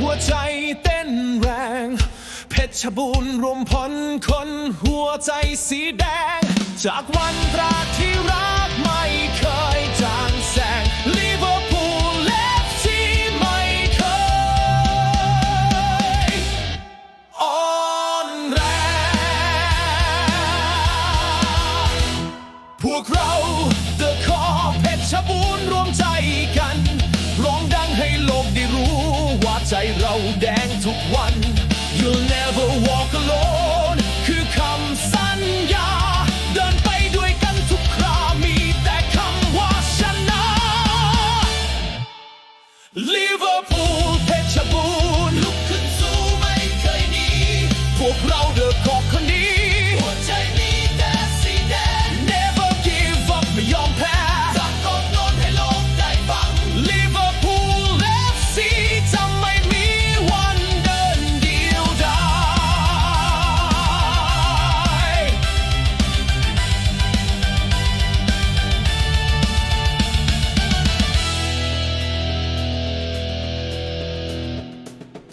หัวใจเต้นแรง เพชรบูรณ์รวมพลคนหัวใจสีแดง จากวันตราที่รักไม่เคยจางแสงลิเวอร์พูลเลฟซีไม่เคยอ่อนแรงพวกเรา The Core เพชรบูรณ์ ใจเราแดงทุกวัน You'll never walk alone คือคำสัญญา เดินไปด้วยกันทุกครามีแต่คำว่าชนะ Liverpool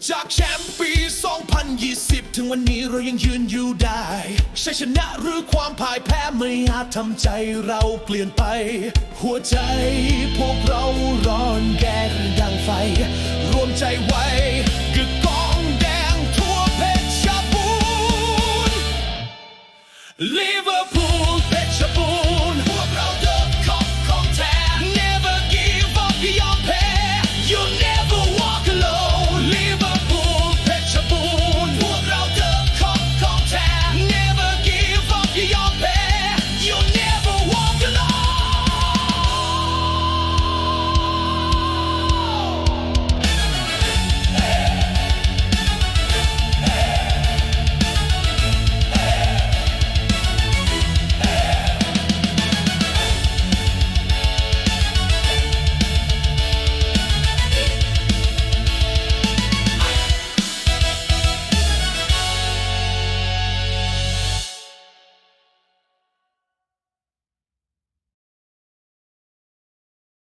จากแชมป์ปี 2020 ถึงวันนี้เรายังยืนอยู่ได้ชัยชนะหรือความพ่ายแพ้ไม่อาจทำใจเราเปลี่ยนไป หัวใจพวกเราร้อนแกงดังไฟ รวมใจไว้กึกกองแดงทั่วเพชรบูรณ์